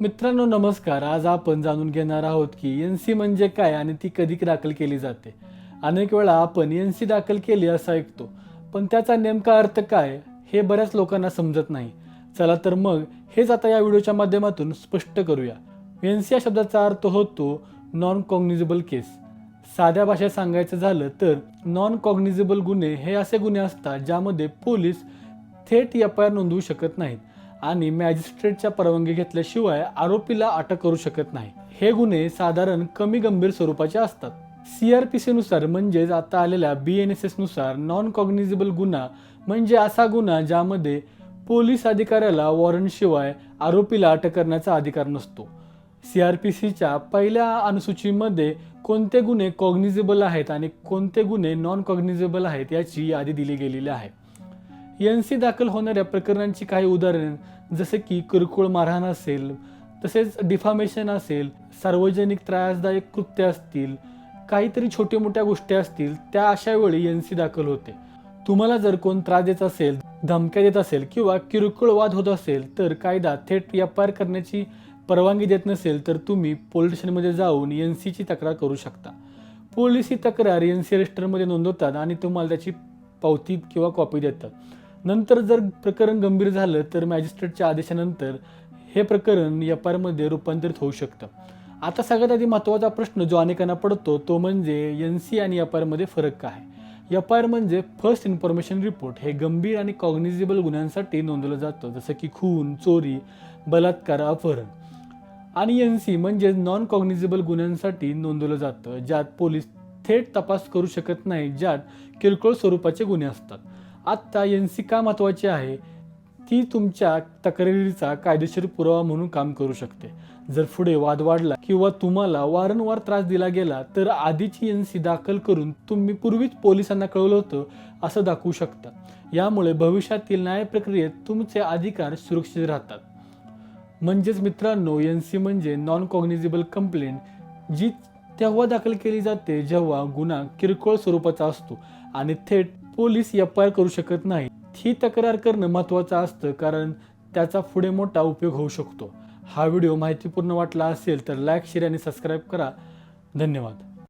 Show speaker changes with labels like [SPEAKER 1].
[SPEAKER 1] मित्रांनो नमस्कार. आज आपण जाणून घेणार आहोत की एन सी म्हणजे काय आणि ती कधी दाखल केली जाते. अनेक वेळा आपण एन सी दाखल केली असं ऐकतो पण त्याचा नेमका अर्थ काय हे बऱ्याच लोकांना समजत नाही. चला तर मग हेच आता या व्हिडिओच्या माध्यमातून स्पष्ट करूया. एन सी या शब्दाचा अर्थ होतो नॉन कॉग्निझेबल केस साध्या भाषेत सांगायचं झालं तर नॉन कॉग्निझेबल गुन्हे हे असे गुन्हे असतात ज्यामध्ये पोलीस थेट एफ आय आर नोंदवू शकत नाहीत. आणि मॅजिस्ट्रेटच्या परवानगी घेतल्याशिवाय आरोपीला अटक करू शकत नाही. हे गुन्हे साधारण कमी गंभीर स्वरूपाचे असतात. सी आर पी सीनुसार म्हणजेच आता आलेल्या बी एन एस एसनुसार नॉन कॉग्निझेबल गुन्हा म्हणजे असा गुन्हा ज्यामध्ये पोलीस अधिकाऱ्याला वॉरंटशिवाय आरोपीला अटक करण्याचा अधिकार नसतो. सी आर पी सीच्या पहिल्या अनुसूचीमध्ये कोणते गुन्हे कॉग्निझेबल आहेत आणि कोणते गुन्हे नॉन कॉग्निझेबल आहेत याची यादी दिली गेलेली आहे. एन सी दाखल होणाऱ्या प्रकरणांची काही उदाहरणं जसे की किरकोळ मारहाण असेल तसेच डिफामेशन असेल सार्वजनिक त्रासदायक कृत्य असतील काहीतरी छोट्या मोठ्या गोष्टी असतील त्या अशा वेळी एन सी दाखल होते. तुम्हाला जर कोण त्रास देत असेल धमक्या देत असेल किंवा किरकोळ वाद होत असेल तर कायदा थेट व्यापार करण्याची परवानगी देत नसेल तर तुम्ही पोलीस स्टेशनमध्ये जाऊन एन सीची तक्रार करू शकता. पोलीस ही तक्रार एन सी रजिस्टरमध्ये नोंदवतात आणि तुम्हाला त्याची पावती किंवा कॉपी देतात. नंतर जर प्रकरण गंभीर झालं तर मॅजिस्ट्रेटच्या आदेशानंतर हे प्रकरण एफ रूपांतरित होऊ शकतं. आता सगळ्यात आधी महत्त्वाचा प्रश्न जो अनेकांना पडतो तो म्हणजे एन सी आणि एफआयआरमध्ये फरक काय? आहे एफ आय आर म्हणजे फर्स्ट इन्फॉर्मेशन रिपोर्ट हे गंभीर आणि कॉग्निझेबल गुन्ह्यांसाठी नोंदवलं जातं जसं की खून चोरी बलात्कार अपहरण. आणि एन सी म्हणजे नॉन कॉग्निझेबल गुन्ह्यांसाठी नोंदवलं जातं ज्यात पोलीस थेट तपास करू शकत नाही ज्यात किरकोळ स्वरूपाचे गुन्हे असतात. आत्ता एन सी का महत्त्वाची आहे. ती तुमच्या तक्रारीचा कायदेशीर पुरावा म्हणून काम करू शकते. जर पुढे वाद वाढला किंवा तुम्हाला वारंवार त्रास दिला गेला तर आधीची एन सी दाखल करून तुम्ही पूर्वीच पोलिसांना कळवलं होतं असं दाखवू शकता. यामुळे भविष्यातील न्याय प्रक्रियेत तुमचे अधिकार सुरक्षित राहतात. म्हणजेच मित्रांनो एन सी म्हणजे नॉन कॉग्निझिबल कंप्लेंट जी तेव्हा दाखल केली जाते जेव्हा गुन्हा किरकोळ स्वरूपाचा असतो आणि थेट पोलीस एफ आय आर करू शकत नाही. ही तक्रार करणं महत्त्वाचं असतं कारण त्याचा पुढे मोठा उपयोग होऊ शकतो. हा व्हिडिओ माहितीपूर्ण वाटला असेल तर लाईक शेअर आणि सबस्क्राईब करा. धन्यवाद.